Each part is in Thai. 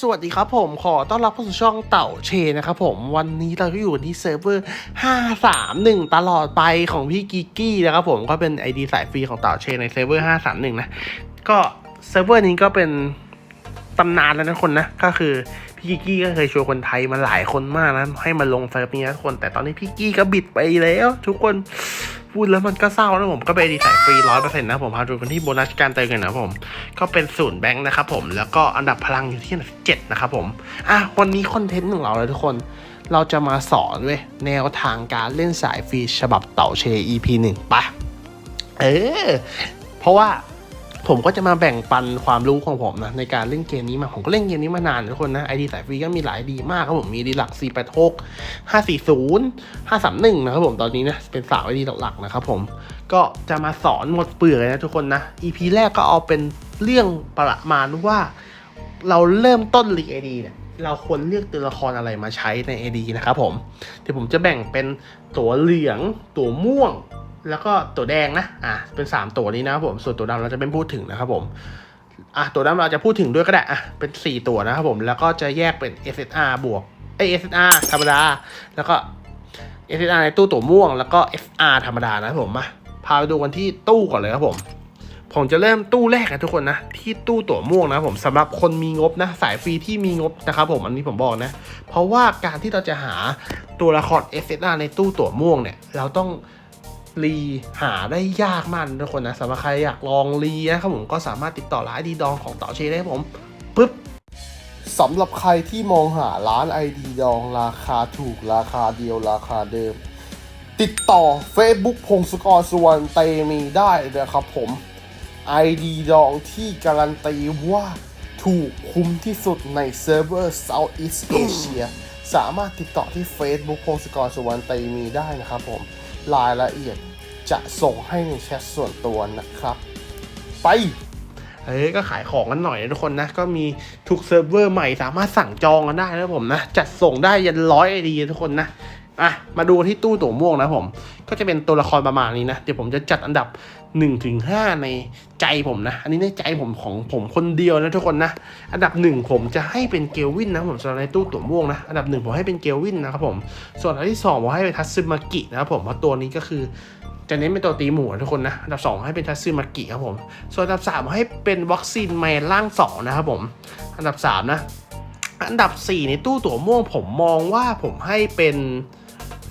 สวัสดีครับผมขอต้อนรับเข้าสู่ช่องเต่าเชนะครับผมวันนี้เราก็อยู่ที่เซิร์ฟเวอร์ 531 ตลอดไปของพี่กิกกี้นะครับผมก็เป็น ID สายฟรีของเต่าเชในเซิร์ฟเวอร์ 531 นะ ก็เซิร์ฟเวอร์นี้ก็เป็นตำนานแล้วนะคนนะก็คือพี่กิกกี้ก็เคยชวนคนไทยมาหลายคนมากนะให้มาลงเซิร์ฟนี้นะทุกคน แต่ตอนนี้พี่กี้ก็บิดไปแล้ว ทุกคน พูดแล้วมันก็เศร้านะผมก็เป็นดีสายฟรีร้อยเปอร์เซ็นต์นะผมพาดูกันที่โบนัสการเติมเงินนะผม ก็เป็นศูนย์แบงค์นะครับผมแล้วก็อันดับพลังอยู่ที่อันดับเจ็ดนะครับผมอะวันนี้คอนเทนต์ของเราเลยทุกคนเราจะมาสอนเว้ยแนวทางการเล่นสายฟรีฉบับเต่าเช EP หนึ่งปะเออเพราะว่า ผมก็จะมาแบ่งปันความรู้ของผมนะในการเล่นเกมนี้มา ผมก็เล่นเกมนี้มานานทุกคนนะไอดีสายฟรีก็มีหลายดีมากครับผมมีดีหลัก 486 540 531 นะครับผมตอนนี้นะเป็นสาวไอดีหลักๆนะครับผมก็จะมาสอนหมดเปลือกเลยนะทุกคนนะ EP แรกก็เอาเป็นเรื่องประมาณว่า เราเริ่มต้นลีไอดีเนี่ยเราควรเลือกตัวละครอะไรมาใช้ใน AD นะครับผม เดี๋ยวผมจะแบ่งเป็นตัวเหลือง ตัวม่วง แล้วก็ตัวแดงนะ อะ เป็น 3 ตัวนี้นะครับผม ส่วนตัวดำเราจะไม่พูดถึงนะครับผม อะ ตัวดำเราจะพูดถึงด้วยก็ได้ อะ เป็น 4 ตัวนะครับผม แล้วก็จะแยกเป็น SSR บวกเอ SSR ธรรมดา แล้วก็ SSR ในตู้ตัวม่วง แล้วก็ FR ธรรมดานะครับผม มาพาไปดูกันที่ตู้ก่อนเลยครับผม ผมจะเริ่มตู้แรกนะทุกคนนะ ที่ตู้ตั๋วม่วงนะผมสำหรับคนมีงบนะ สายฟรีที่มีงบนะครับผมอันนี้ผมบอกนะ เพราะว่าการที่เราจะหาตัวละคร s อ r ในตู้ตั๋วม่วงเนี่ย เราต้อง รีหาได้ยากมากนะทุกคนนะสำหรับใครอยากลองรีนะครับผมก็สามารถติดต่อร้านดีดองของเต่าเชได้ผมปึ๊บสำหรับใครที่มองหาร้าน ID ดองราคาถูกราคาเดียวราคาเดิม ติดต่อ Facebook พงศกรสุวรรณเตมีได้นะครับผม ID ดองที่การันตีว่าถูกคุ้มที่สุดในเซิร์ฟเวอร์ Southeast Asia สามารถติดต่อที่ Facebook พงศกรสุวรรณเตมีได้นะครับผม รายละเอียดจะส่งให้ในแชทส่วนตัวนะครับ ไปเอ้ยก็ขายของกันหน่อยนะทุกคนนะ ก็มีทุกเซิร์ฟเวอร์ใหม่สามารถสั่งจองกันได้นะผมนะ จัดส่งได้ยันร้อยไอดีทุกคนนะอะมาดูที่ตู้ตั๋วม่วงนะผม ก็จะเป็นตัวละครประมาณนี้นะ เดี๋ยวผมจะจัดอันดับ 1ถึง5ในใจผมนะ อันนี้ในใจผมของผมคนเดียวนะทุกคนนะ อันดับหนึ่งผมจะให้เป็นเกลวินนะผมสำหรับในตู้ตั๋วม่วงนะ อันดับหนึ่งผมให้เป็นเกลวินนะครับผม ส่วนอันที่สองผมให้เป็นทัตสึมากินะครับผมเพราะตัวนี้ก็คือจะเน้นเป็นตัวตีหมูทุกคนนะ อันดับสองให้เป็นทัตสึมากิครับผม ส่วนอันดับสามผมให้เป็นวัคซีนแมนร่างสองนะครับผม อันดับสามนะ อันดับ4ในตู้ตั๋วม่วงผมมองว่าผมให้เป็น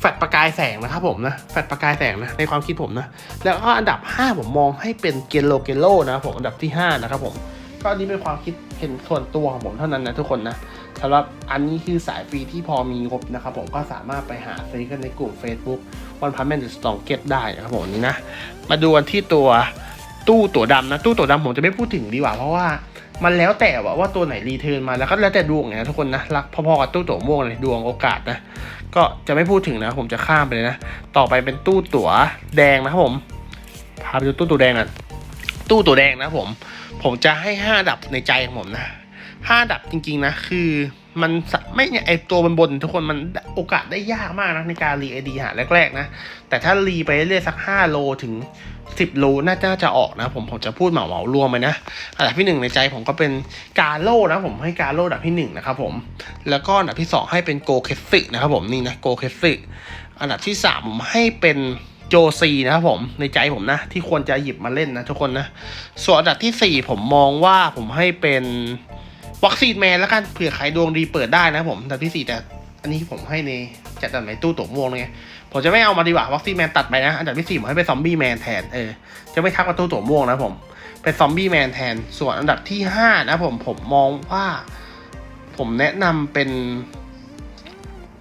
แฟดประกายแสงนะครับผมนะแฟดประกายแสงนะในความคิดผมนะ แล้วก็อันดับ 5 ผมมองให้เป็นเกโลเกโลนะครับผมอันดับที่ 5 นะครับผมก็อันนี้เป็นความคิดเห็นส่วนตัวของผมเท่านั้นนะทุกคนนะสำหรับอันนี้คือสายฟรีที่พอมีงบนะครับผมก็สามารถไปหาซื้อกันในกลุ่ม Facebook วันพันแมนด์สตองเก็ตได้นะครับผมนนี้นะ มาดูกันที่ตัวตู้ตั๋วดำนะ ตู้ตั๋วดำผมจะไม่พูดถึงดีกว่าเพราะว่า มันแล้วแต่ว่าว่าตัวไหนรีเทิร์นมาแล้วก็แล้วแต่ดวงไงนะทุกคนนะรักพอๆกับตู้ตั๋วม่วงเลยดวงโอกาสนะก็จะไม่พูดถึงนะผมจะข้ามไปเลยนะ ต่อไปเป็นตู้ตั๋วแดงนะครับผมพาไปดูตู้ตั๋วแดงกันตู้ตั๋วแดงนะผมผมจะให้ห้าดับในใจของผมนะห้าดับจริงๆนะคือมันไม่เนี่ยไอตัวบนบนๆทุกคนมันโอกาสได้ยากมากนะในการรีไอดีหาแรกๆนะแต่ถ้ารีไปเรื่อยๆสักห้าโลถึง สิบโลน่าจะจะออกนะ ผมผมจะพูดเหมาเหมารวมไปนะอันดับที่หนึ่งในใจผมก็เป็นกาโลนะผมให้กาโลอันดับที่หนึ่งนะครับผมแล้วก็อันดับที่สองให้เป็นโกเคสึนะครับผมนี่นะโกเคสึอันดับที่สามผมให้เป็นโจซีนะครับผมในใจผมนะ ที่ควรจะหยิบมาเล่นนะทุกคนนะ ส่วนอันดับที่สี่ผมมองว่าผมให้เป็นวัคซีนแมนแล้วกันเผื่อใครดวงดีเปิดได้นะผมอันดับที่สี่แต่อันนี้ผมให้ใน จัดอันไหนตู้ตั๋วม่วงเลยไงผมจะไม่เอามาดีกว่าวัคซีนแมนตัดไปนะ อันดับที่สี่ผมให้เป็นซอมบี้แมนแทนเออจะไม่ทักมาตู้ตั๋วม่วงนะผม เป็นซอมบี้แมนแทน ส่วนอันดับที่ห้านะผมผมมองว่า ผมแนะนำเป็น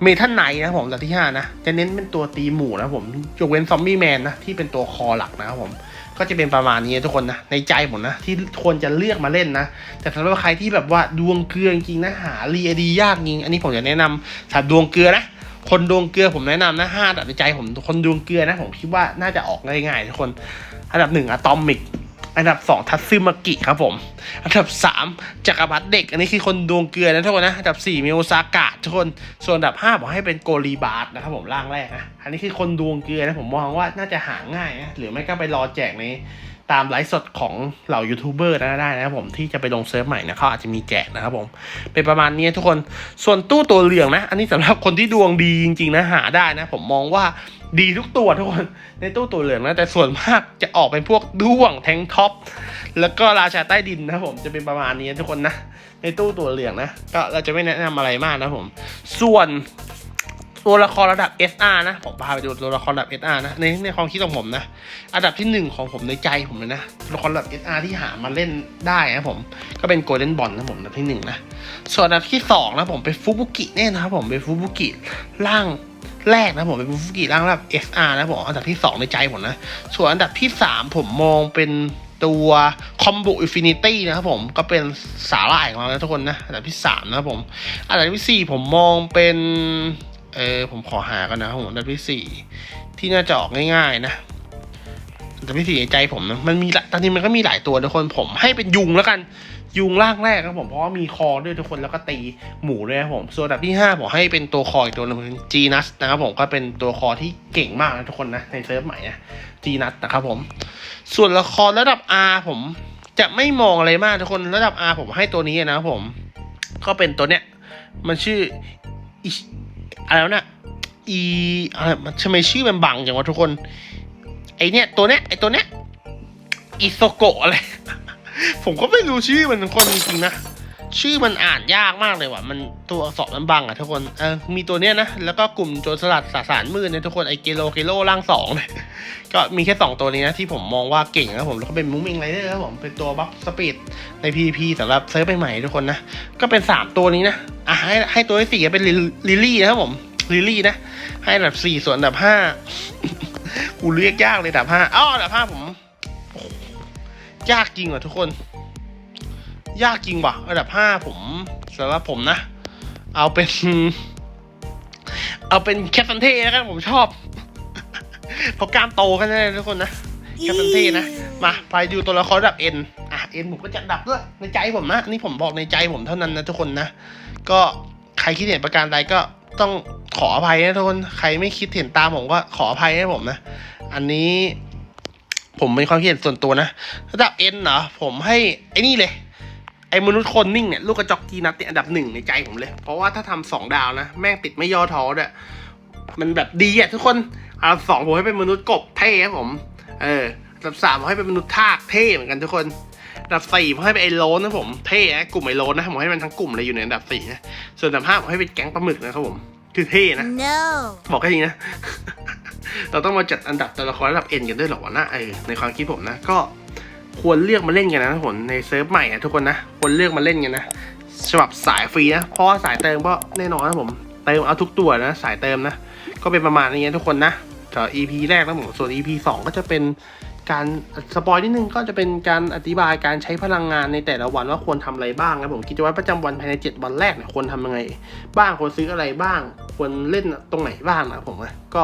เมทัลไนนะผมอันดับที่ห้านะ จะเน้นเป็นตัวตีหมู่นะผมยกเว้นซอมบี้แมนนะ ที่เป็นตัวคอหลักนะครับผม ก็จะเป็นประมาณนี้ทุกคนนะ ในใจผมนะ ที่ควรจะเลือกมาเล่นนะ แต่สำหรับใครที่แบบว่าดวงเกลือจริงนะ หารีดียากจริง อันนี้ผมจะแนะนำสำหรับดวงเกลือนะ คนดวงเกลือผมแนะนำนะห้าอันดับในใจผมคนดวงเกลือนะผมคิดว่าน่าจะออกง่ายๆทุกคน อันดับหนึ่งอะตอมิกอันดับสองทัตซึมากิครับผม อันดับสามจักรพรรดิเด็ก อันนี้คือคนดวงเกลือนะทุกคนนะ อันดับสี่มิโอซากะทุกคน ส่วนอันดับห้าผมให้เป็นโกลีบาร์ดนะครับผมร่างแรกนะ อันนี้คือคนดวงเกลือนะผมมองว่าน่าจะหาง่ายนะ หรือไม่ก็ไปรอแจกใน ตามไลฟ์สดของเหล่ายูทูบเบอร์นะได้นะครับผมที่จะไปลงเซิร์ฟใหม่นะเขาอาจจะมีแจกนะครับผมเป็นประมาณนี้ทุกคนส่วนตู้ตัวเหลืองนะ อันนี้สำหรับคนที่ดวงดีจริงๆนะหาได้นะ ผมมองว่าดีทุกตัวทุกคนในตู้ตัวเหลืองนะแต่ส่วนมากจะออกเป็นพวกด้วงแทงท็อปแล้วก็ราชาใต้ดินนะผมจะเป็นประมาณนี้ทุกคนนะ ในตู้ตัวเหลืองนะ ก็เราจะไม่แนะนำอะไรมากนะผม ส่วน ตัวละครระดับ SR นะ ผมพาไปดูตัวละครระดับ SR นะ ในในความคิดของผมนะ อันดับที่หนึ่งของผมในใจผมเลยนะตัวละครระดับ SR ที่หามาเล่นได้นะผม ก็เป็นโกลเด้นบอลนะผมอันดับที่หนึ่งนะ ส่วนอันดับที่สองนะผมเป็นฟูบุกิแน่นะครับผมเป็นฟูบุกิร่างแรกนะผมเป็นฟูบุกิร่างระดับ SR นะผมอันดับที่สองในใจผมนะ ส่วนอันดับที่สามผมมองเป็นตัวคอมบุอินฟินิตี้นะครับผมก็เป็นสาหร่ายของเรานะทุกคนนะ อันดับที่สามนะครับผม อันดับที่สี่ผมมองเป็น เออผมขอหากันนะผมอันดับที่สี่ที่น่าจะออกง่ายๆนะอันดับที่สี่ในใจผมนะมันมีตอนนี้มันก็มีหลายตัวทุกคนผมให้เป็นยุงแล้วกัน ยุงร่างแรกครับผมเพราะว่ามีคอด้วยทุกคนแล้วก็ตีหมูด้วยครับผม ส่วนอันดับที่ห้าผมให้เป็นตัวคออีกตัวหนึงจีนัสนะครับผมก็เป็นตัวคอที่เก่งมากนะทุกคนนะในเซิร์ฟใหม่นะจีนัสนะครับผม ส่วนละครระดับ R ผมจะไม่มองอะไรมากทุกคนระดับ R ผมให้ตัวนี้นะครับผม ก็เป็นตัวเนี้ยมันชื่อ อะไรวะเนี่ยอีอะไรมันทำไมชื่อมันบังจังวะทุกคน ไอเนี้ยตัวเนี้ยไอตัวเนี้ยอิโซโกะอะไร ผมก็ไม่รู้ชื่อมันคนจริงๆนะ ชื่อมันอ่านยากมากเลยว่ะ มันตัวอักษรมันบังอะทุกคน เออ มีตัวเนี้ยนะ แล้วก็กลุ่มโจรสลัดสาสารมืดเนี่ยทุกคน ไอเกโลเกโลร่างสองเนี่ยก็มีแค่สองตัวนี้นะที่ผมมองว่าเก่งนะผม แล้วก็เป็นมูมิงไรเดอร์ครับผม เป็นตัวบัฟสปีดใน PVP สำหรับเซิร์ฟใหม่ๆทุกคนนะ ก็เป็นสามตัวนี้นะ อะให้ให้ตัวที่สี่เป็นลิลลี่นะครับผม ลิลลี่นะ ให้อันดับสี่ส่วนอันดับห้ากูเรียกยากเลยอันดับห้าอ้ออันดับห้าผมยากจริงว่ะทุกคน ยากจริงว่ะอันดับห้าผมสำหรับผมนะ เอาเป็น เอาเป็นแคปซันเท่แล้วกันผมชอบเพราะกล้ามโตกันนะทุกคนนะแคปซันเท่นะ มาไปดูตัวละครระดับเอ็นอะเอ็นผมก็จะดับด้วยในใจผมนะนี่ผมบอกในใจผมเท่านั้นนะทุกคนนะ ก็ใครคิดเห็นประการใดก็ต้องขออภัยนะทุกคน ใครไม่คิดเห็นตามผมก็ขออภัยให้ผมนะ อันนี้ ผมเป็นความคิดเห็นส่วนตัวนะระดับเอ็นเหรอผมให้ไอ้นี่เลย ไอ้มนุษย์คนนิ่งเนี่ยลูกกระจอกจีนัทเนี่ยอันดับหนึ่งในใจผมเลย เพราะว่าถ้าทำสองดาวนะ แม่งติดไม่ย่อท้อด้วยมันแบบดีอะทุกคนอันดับสองผมให้เป็นมนุษย์กบเท่ครับผม เอออันดับสามผมให้เป็นมนุษย์ทากเท่เหมือนกันทุกคนอันดับสี่ผมให้เป็นไอ้โลนนะผมเท่นะกลุ่มไอ้โลนนะผมให้มันทั้งกลุ่มเลยอยู่ในอันดับสี่นะส่วนอันดับห้าผมให้เป็นแก๊งปลาหมึกนะครับผมคือเท่นะ No. บอกแค่นี้นะ เราต้องมาจัดอันดับตัวละครระดับเอ็นกันด้วยเหรอวะนะเออในความคิดผมนะก็ ควรเลือกมาเล่นกันนะผลในเซิร์ฟใหม่อะทุกคนนะควรเลือกมาเล่นกันนะฉบับสายฟรีนะเพราะว่าสายเติมก็แน่นอนนะผมเติมเอาทุกตัวนะ สายเติมนะ ก็เป็นประมาณนี้นะทุกคนนะ แต่ EP แรกนะผมส่วน EP สองก็จะเป็นการสปอยนิดนึงก็จะเป็นการอธิบายการใช้พลังงานในแต่ละวันว่าควรทำอะไรบ้างนะผมกิจวัตรประจำวันภายใน 7 วันแรกเนี่ยควรทำยังไง บ้างควรซื้ออะไรบ้าง ควรเล่นตรงไหนบ้างนะผมนะก็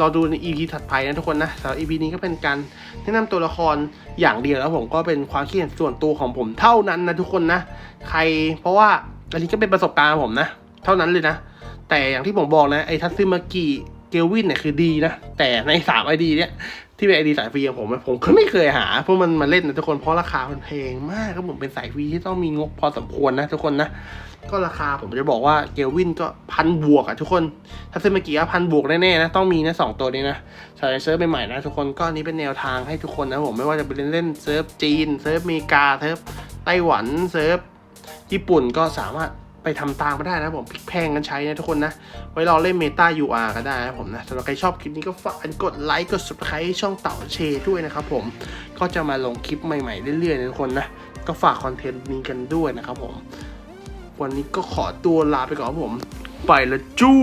รอดูใน EP ถัดไปนะทุกคนนะสำหรับ EP นี้ก็เป็นการแนะนำตัวละครอย่างเดียวแล้วผมก็เป็นความคิดเห็นส่วนตัวของผมเท่านั้นนะทุกคนนะ ใครเพราะว่าอันนี้ก็เป็นประสบการณ์ผมนะ เท่านั้นเลยนะ แต่อย่างที่ผมบอกนะไอ้ทัตซึมากิ เกลวินเนี่ยคือดีนะ แต่ในสามไอดีเนี่ยที่เป็นไอดีสายฟรีของผมผมก็ไม่เคยหา เพราะมันมาเล่นนะทุกคนเพราะราคามันแพงมากครับผมเป็นสายฟรีที่ต้องมีงบพอสมควรนะทุกคนนะ ก็ราคาผมจะบอกว่าเกลวินก็พันบวกอะทุกคน ถ้าซื้อเมื่กี้พันบวกแน่ๆนะ ต้องมีนะสองตัวนี้นะสายเซิร์ฟใหม่ๆนะทุกคนก็อันนี้เป็นแนวทางให้ทุกคนนะผมไม่ว่าจะไปเล่นเล่นเซิร์ฟจีนเซิร์ฟอเมริกาเซิร์ฟไต้หวันเซิร์ฟญี่ปุ่นก็สามารถ ไปทำตามมาได้นะผมพลิกแพงกันใช้นะทุกคนนะ ไว้รอเล่นเมตา UR ก็ได้นะผมนะสำหรับใครชอบคลิปนี้ก็ฝากกดไลค์กด subscribe ให้ช่องเต่าเชด้วยนะครับผมก็จะมาลงคลิปใหม่ๆเรื่อยๆนะทุกคนนะ ก็ฝากคอนเทนต์นี้กันด้วยนะครับผม วันนี้ก็ขอตัวลาไปก่อนผม ไปละจู้